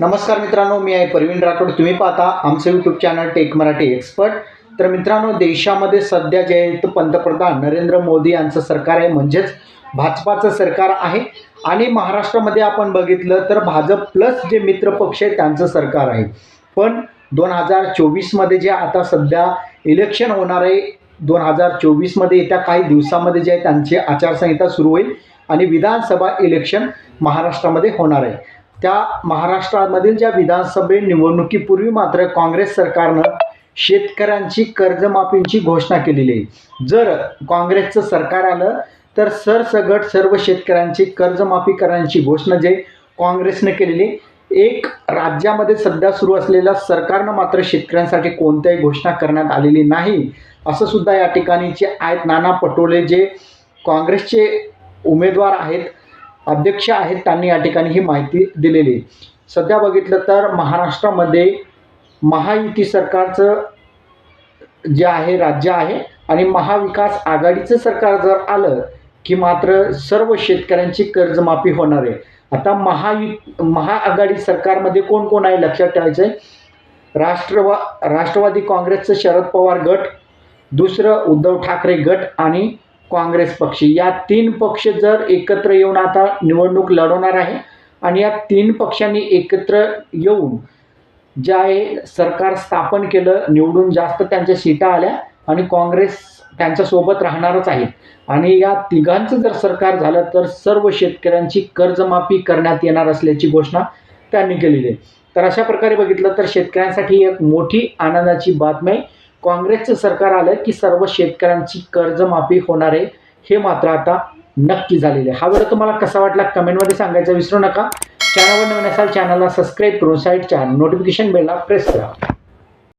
नमस्कार मित्रांनो मी आहे प्रवीण राठोड. तुम्ही पाहता आमचं YouTube channel tech Marathi expert तर मित्रांनो देशामध्ये सध्या जे पंतप्रधान नरेंद्र मोदी यांचं सरकार आहे म्हणजेच भाजपाचं सरकार आहे. आणि महाराष्ट्रामध्ये आपण बघितलं तर भाजप प्लस जे मित्रपक्ष आहे त्यांचं सरकार आहे. पण दोन हजार चोवीसमध्ये जे आता सध्या इलेक्शन होणार आहे दोन हजार चोवीसमध्ये येत्या काही दिवसामध्ये जे आहे त्यांची आचारसंहिता सुरू होईल. आणि विधानसभा इलेक्शन महाराष्ट्रामध्ये होणार आहे. त्या महाराष्ट्रामधील ज्या विधानसभे निवडणुकीपूर्वी मात्र काँग्रेस सरकारनं शेतकऱ्यांची कर्जमाफीची घोषणा केलेली आहे जर काँग्रेसचं सरकार आलं तर सरसगट सर्व शेतकऱ्यांची कर्जमाफी करण्याची घोषणा जे काँग्रेसने केलेली आहे. एक राज्यामध्ये सध्या सुरू असलेल्या सरकारनं मात्र शेतकऱ्यांसाठी कोणत्याही घोषणा करण्यात आलेली नाही असं सुद्धा या ठिकाणीचे आहेत नाना पटोले जे काँग्रेसचे उमेदवार आहेत अध्यक्ष आहेत त्यांनी या ठिकाणी ही माहिती दिलेली आहे. सध्या बघितलं तर महाराष्ट्रामध्ये महायुती सरकारचं जे आहे राज्य आहे आणि महाविकास आघाडीचं सरकार जर आलं की मात्र सर्व शेतकऱ्यांची कर्जमाफी होणार आहे आता महायु महाआघाडी सरकारमध्ये कोण कोण आहे लक्षात ठेवायचं आहे राष्ट्रवा राष्ट्रवादी काँग्रेसचं शरद पवार गट दुसरं उद्धव ठाकरे गट आणि काँग्रेस पक्ष. या तीन पक्ष जर एकत्र येऊन आता निवडणूक लढवणार आहे आणि या तीन पक्षांनी एकत्र येऊन जे आहे सरकार स्थापन केलं निवडून जास्त त्यांच्या सीटा आल्या आणि काँग्रेस त्यांच्यासोबत राहणारच आहे. आणि या तिघांचं जर सरकार झालं तर सर्व शेतकऱ्यांची कर्जमाफी करण्यात येणार असल्याची घोषणा त्यांनी केलेली आहे. तर अशा प्रकारे बघितलं तर शेतकऱ्यांसाठी एक मोठी आनंदाची बातमी आहे. काँग्रेसचं सरकार आलं की सर्व शेतकऱ्यांची कर्जमाफी होणार आहे हे मात्र आता नक्की झालेले आहे. हा व्हिडिओ तुम्हाला कसा वाटला कमेंटमध्ये सांगायचं विसरू नका. चॅनलवर नवीन असाल चॅनलला सबस्क्राईब करून साईडच्या नोटिफिकेशन बेलला प्रेस करा.